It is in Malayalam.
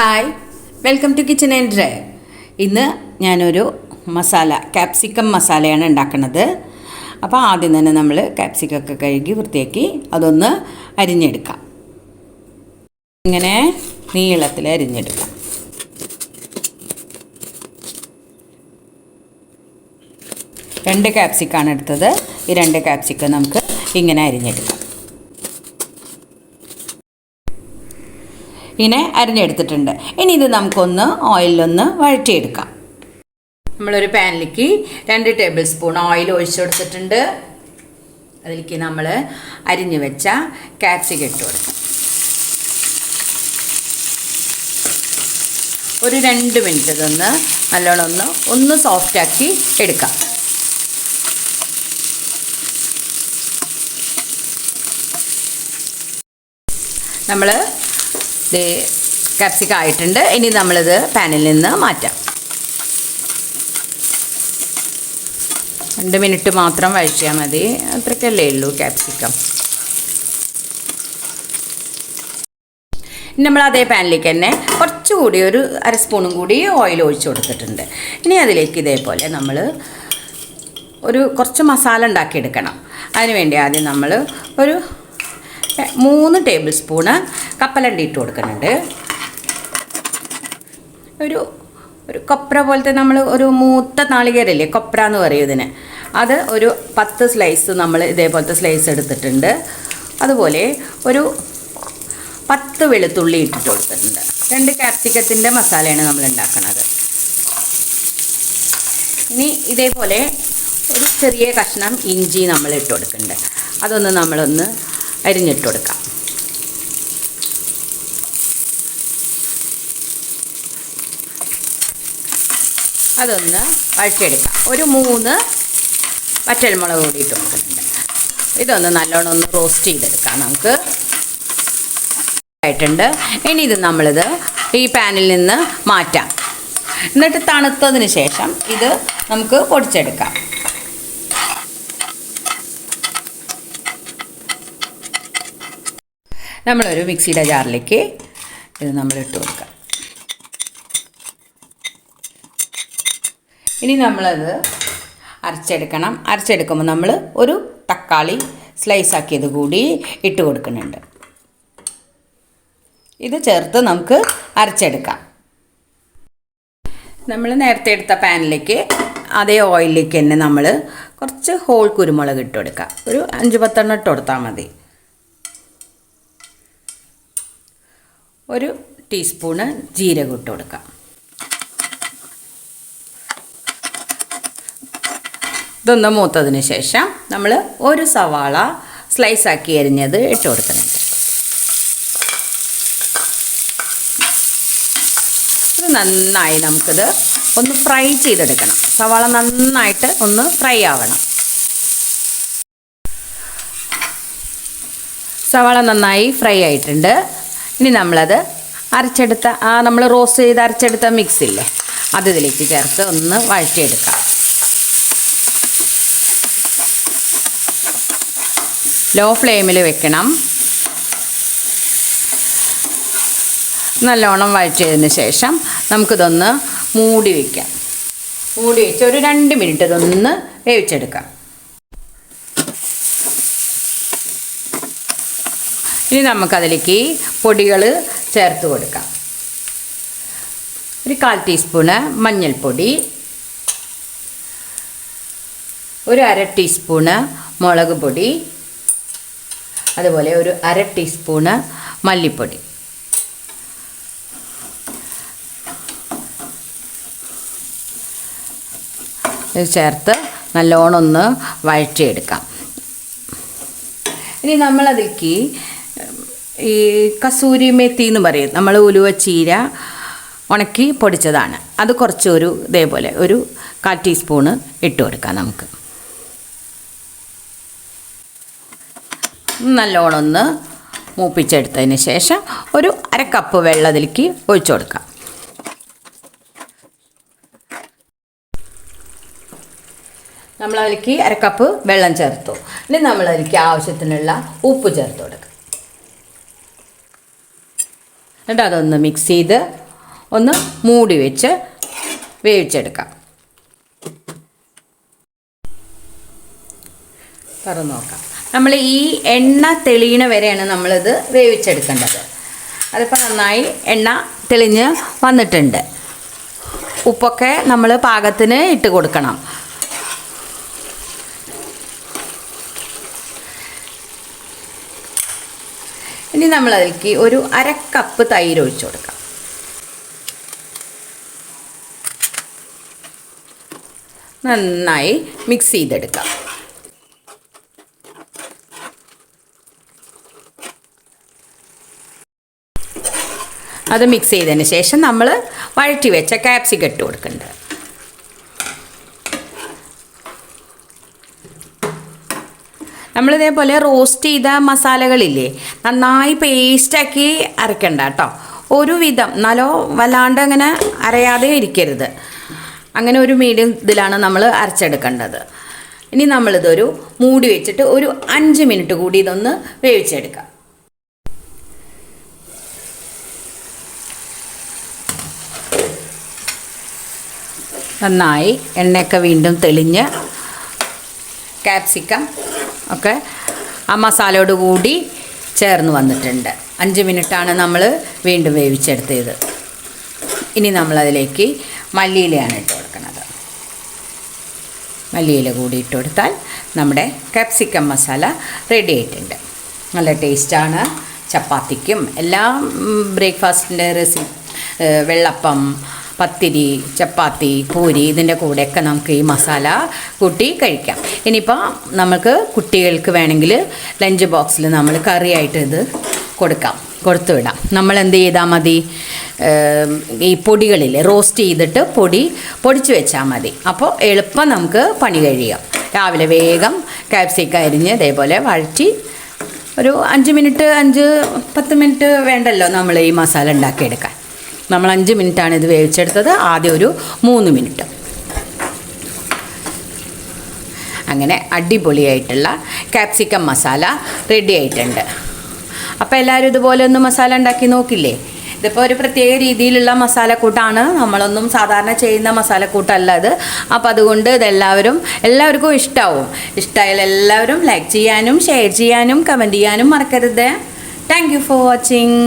Hi welcome to kitchen and dry ഇന്ന് ഞാനൊരു മസാല ക്യാപ്സിക്കം മസാലയാണ് ഉണ്ടാക്കുന്നത്. അപ്പോൾ ആദ്യം തന്നെ നമ്മൾ ക്യാപ്സിക്കൊക്കെ കഴുകി വൃത്തിയാക്കി അതൊന്ന് അരിഞ്ഞെടുക്കാം. ഇങ്ങനെ നീളത്തിൽ അരിഞ്ഞെടുക്കാം. രണ്ട് ക്യാപ്സിക്കാണ് എടുത്തത്. ഈ രണ്ട് ക്യാപ്സിക്കം നമുക്ക് ഇങ്ങനെ അരിഞ്ഞെടുക്കാം. ഇങ്ങനെ അരിഞ്ഞെടുത്തിട്ടുണ്ട്. ഇനി ഇത് നമുക്കൊന്ന് ഓയിലൊന്ന് വഴറ്റിയെടുക്കാം. നമ്മളൊരു പാനിലേക്ക് രണ്ട് ടേബിൾ സ്പൂൺ ഓയിൽ ഒഴിച്ചു കൊടുത്തിട്ടുണ്ട്. അതിലേക്ക് നമ്മൾ അരിഞ്ഞു വെച്ച കാപ്സിക്കം ഇട്ട് കൊടുക്കാം. ഒരു രണ്ട് മിനിറ്റ് ഇതൊന്ന് നല്ലോണം ഒന്ന് ഒന്ന് സോഫ്റ്റാക്കി എടുക്കാം. നമ്മൾ ഇത് കാപ്സിക്കം ആയിട്ടുണ്ട്. ഇനി നമ്മളിത് പാനിൽ നിന്ന് മാറ്റാം. രണ്ട് മിനിറ്റ് മാത്രം വഴിച്ചാൽ മതി. അത്രയ്ക്കല്ലേ ഉള്ളൂ ക്യാപ്സിക്കം നമ്മൾ അതേ പാനിലേക്ക് തന്നെ കുറച്ചുകൂടി ഒരു അര സ്പൂണും കൂടി ഓയിൽ ഒഴിച്ചു കൊടുത്തിട്ടുണ്ട്. ഇനി അതിലേക്ക് ഇതേപോലെ നമ്മൾ ഒരു കുറച്ച് മസാല ഉണ്ടാക്കിയെടുക്കണം. അതിന് വേണ്ടി ആദ്യം നമ്മൾ ഒരു മൂന്ന് ടേബിൾ സ്പൂണ് കപ്പലണ്ടി ഇട്ട് കൊടുക്കുന്നുണ്ട്. ഒരു ഒരു കൊപ്ര പോലത്തെ നമ്മൾ ഒരു മൂത്ത നാളികേരല്ലേ കൊപ്ര എന്ന് പറയും ഇതിന്. അത് ഒരു പത്ത് സ്ലൈസ് നമ്മൾ ഇതേപോലത്തെ സ്ലൈസ് എടുത്തിട്ടുണ്ട്. അതുപോലെ ഒരു പത്ത് വെളുത്തുള്ളി ഇട്ടിട്ട് കൊടുത്തിട്ടുണ്ട്. രണ്ട് ക്യാപ്സിക്കത്തിന്റെ മസാലയാണ് നമ്മൾ ഉണ്ടാക്കുന്നത് ഇനി ഇതേപോലെ ഒരു ചെറിയ കഷ്ണം ഇഞ്ചി നമ്മൾ ഇട്ട് കൊടുക്കുന്നുണ്ട്. അതൊന്ന് നമ്മളൊന്ന് അരിഞ്ഞിട്ട് കൊടുക്കാം. അതൊന്ന് വഴറ്റിയെടുക്കാം. ഒരു മൂന്ന് വറ്റൽമുളക് കൂടി ഇട്ട് കൊടുക്കുന്നുണ്ട്. ഇതൊന്ന് നല്ലോണം ഒന്ന് റോസ്റ്റ് ചെയ്തെടുക്കാം നമുക്ക്. ആയിട്ടുണ്ട്. ഇനി ഇത് നമ്മളിത് ഈ പാനിൽ നിന്ന് മാറ്റാം. എന്നിട്ട് തണുത്തതിന് ശേഷം ഇത് നമുക്ക് പൊടിച്ചെടുക്കാം. നമ്മളൊരു മിക്സിയുടെ ജാറിലേക്ക് ഇത് നമ്മൾ ഇട്ട് കൊടുക്കാം. ഇനി നമ്മളത് അരച്ചെടുക്കണം. അരച്ചെടുക്കുമ്പോൾ നമ്മൾ ഒരു തക്കാളി സ്ലൈസ് ആക്കിയത് കൂടി ഇട്ട് കൊടുക്കുന്നുണ്ട്. ഇത് ചേർത്ത് നമുക്ക് അരച്ചെടുക്കാം. നമ്മൾ നേരത്തെ എടുത്ത പാനിലേക്ക് അതേ ഓയിലിലേക്ക് തന്നെ നമ്മൾ കുറച്ച് ഹോൾ കുരുമുളക് ഇട്ട് കൊടുക്കാം. ഒരു അഞ്ച് പത്തെണ്ണം ഇട്ട് കൊടുത്താൽ മതി. ഒരു ടീസ്പൂണ് ജീരകം ഇട്ട് കൊടുക്കാം. ഇതൊന്ന് മൂത്തതിന് ശേഷം നമ്മൾ ഒരു സവാള സ്ലൈസ് ആക്കി അരിഞ്ഞത് ഇട്ട് കൊടുക്കുന്നുണ്ട് ഇത് നന്നായി നമുക്കിത് ഒന്ന് ഫ്രൈ ചെയ്തെടുക്കണം. സവാള നന്നായിട്ട് ഒന്ന് ഫ്രൈ ആവണം. സവാള നന്നായി ഫ്രൈ ആയിട്ടുണ്ട്. ഇനി നമ്മളത് അരച്ചെടുത്ത ആ നമ്മൾ റോസ്റ്റ് ചെയ്ത് അരച്ചെടുത്ത മിക്സ് ഇല്ലേ? അത് ഇതിലേക്ക് ചേർത്ത് ഒന്ന് വഴറ്റിയെടുക്കാം. ലോ ഫ്ലെയിമിൽ വെക്കണം. നല്ലോണം വഴറ്റിയതിന് ശേഷം നമുക്കിതൊന്ന് മൂടി വയ്ക്കാം മൂടി വെച്ച് ഒരു രണ്ട് മിനിറ്റ് ഇതൊന്ന് വേവിച്ചെടുക്കാം. ഇനി നമുക്കതിലേക്ക് പൊടികൾ ചേർത്ത് കൊടുക്കാം. ഒരു കാൽ ടീസ്പൂണ് മഞ്ഞൾപ്പൊടി. ഒരു അര ടീസ്പൂണ് മുളക് പൊടി. അതുപോലെ ഒരു അര ടീസ്പൂണ് മല്ലിപ്പൊടി. ഇത് ചേർത്ത് നല്ലോണം ഒന്ന് വഴറ്റിയെടുക്കാം. ഇനി നമ്മളതിലേക്ക് ഈ കസൂരി മെത്തി എന്ന് പറയും. നമ്മൾ ഉലുവ ചീര ഉണക്കി പൊടിച്ചതാണ്. അത് കുറച്ചൊരു ഇതേപോലെ ഒരു കാൽ ടീസ്പൂണ് ഇട്ട് കൊടുക്കാം നമുക്ക്. നല്ലോണം ഒന്ന് മൂപ്പിച്ചെടുത്തതിന് ശേഷം ഒരു അര കപ്പ് വെള്ളം അതിലേക്ക് ഒഴിച്ചു കൊടുക്കാം. നമ്മൾ അതിലേക്ക് അര കപ്പ് വെള്ളം ചേർത്തു. ഇനി നമ്മൾ അതിലേക്ക് ആവശ്യത്തിനുള്ള ഉപ്പ് ചേർത്ത് കൊടുക്കാം. എന്നിട്ട് അതൊന്ന് മിക്സ് ചെയ്ത് ഒന്ന് മൂടി വെച്ച് വേവിച്ചെടുക്കാം. തുറന്നു നോക്കാം. നമ്മൾ ഈ എണ്ണ തെളിയണ വരെയാണ് നമ്മളിത് വേവിച്ചെടുക്കേണ്ടത്. അതിപ്പോൾ നന്നായി എണ്ണ തെളിഞ്ഞ് വന്നിട്ടുണ്ട്. ഉപ്പൊക്കെ നമ്മൾ പാകത്തിന് ഇട്ട് കൊടുക്കണം. ഇനി നമ്മൾ അതിലേക്ക് ഒരു അര കപ്പ് തൈര് ഒഴിച്ചു കൊടുക്കാം. നന്നായി മിക്സ് ചെയ്തെടുക്കാം. അത് മിക്സ് ചെയ്തതിന് ശേഷം നമ്മൾ വഴറ്റി വെച്ച കാപ്സിക്കം ഇട്ട് നമ്മളിതേപോലെ റോസ്റ്റ് ചെയ്ത മസാലകളില്ലേ നന്നായി പേസ്റ്റാക്കി അരക്കണ്ട കേട്ടോ ഒരുവിധം നല്ലോ വല്ലാണ്ട് അങ്ങനെ അരയാതെ ഇരിക്കരുത്. അങ്ങനെ ഒരു മീഡിയം ഇതിലാണ് നമ്മൾ അരച്ചെടുക്കേണ്ടത്. ഇനി നമ്മളിതൊരു മൂടി വെച്ചിട്ട് ഒരു അഞ്ച് മിനിറ്റ് കൂടി ഇതൊന്ന് വേവിച്ചെടുക്കാം. നന്നായി എണ്ണയൊക്കെ വീണ്ടും തെളിഞ്ഞ് ക്യാപ്സിക്കം ഒക്കെ ആ മസാലയോട് കൂടി ചേർന്ന് വന്നിട്ടുണ്ട്. അഞ്ച് മിനിറ്റാണ് നമ്മൾ വീണ്ടും വേവിച്ചെടുത്തത്. ഇനി നമ്മളതിലേക്ക് മല്ലിയിലയാണ് ഇട്ട് കൊടുക്കുന്നത്. മല്ലിയില കൂടി ഇട്ട് കൊടുത്താൽ നമ്മുടെ കാപ്സിക്കം മസാല റെഡി ആയിട്ടുണ്ട്. നല്ല ടേസ്റ്റാണ് ചപ്പാത്തിക്കും എല്ലാ ബ്രേക്ക്ഫാസ്റ്റിന്റെ റെസി വെള്ളപ്പം പത്തിരി ചപ്പാത്തി പൂരി ഇതിന്റെ കൂടെയൊക്കെ നമുക്ക് ഈ മസാല കൂട്ടി കഴിക്കാം. ഇനിയിപ്പോൾ നമുക്ക് കുട്ടികൾക്ക് വേണമെങ്കിൽ ലഞ്ച് ബോക്സിൽ നമ്മൾ കറിയായിട്ട് ഇത് കൊടുക്കാം. കൊടുത്തു വിടാം. നമ്മൾ എന്ത് ചെയ്താൽ മതി? ഈ പൊടികളിൽ റോസ്റ്റ് ചെയ്തിട്ട് പൊടി പൊടിച്ചു വെച്ചാൽ മതി. അപ്പോൾ എളുപ്പം നമുക്ക് പണി കഴിയാം. രാവിലെ വേഗം കാപ്സിക്ക അരിഞ്ഞ് ഇതേപോലെ വഴറ്റി ഒരു അഞ്ച് മിനിറ്റ് അഞ്ച് പത്ത് മിനിറ്റ് വേണ്ടല്ലോ നമ്മൾ ഈ മസാല ഉണ്ടാക്കിയെടുക്കാൻ. നമ്മൾ അഞ്ച് മിനിറ്റാണ് ഇത് വേവിച്ചെടുത്തത്. ആദ്യം ഒരു മൂന്ന് മിനിറ്റ്. അങ്ങനെ അടിപൊളിയായിട്ടുള്ള ക്യാപ്സിക്കം മസാല റെഡി ആയിട്ടുണ്ട്. അപ്പോൾ എല്ലാവരും ഇതുപോലെ ഒന്ന് മസാല ഉണ്ടാക്കി നോക്കില്ലേ? ഇതിപ്പോൾ ഒരു പ്രത്യേക രീതിയിലുള്ള മസാലക്കൂട്ടാണ് നമ്മളൊന്നും സാധാരണ ചെയ്യുന്ന മസാലക്കൂട്ടല്ല ഇത്. അപ്പോൾ അതുകൊണ്ട് ഇതെല്ലാവരും എല്ലാവർക്കും ഇഷ്ടമാവും ഇഷ്ടമായാൽ എല്ലാവരും ലൈക്ക് ചെയ്യാനും ഷെയർ ചെയ്യാനും കമന്റ് ചെയ്യാനും മറക്കരുത്. Thank for watching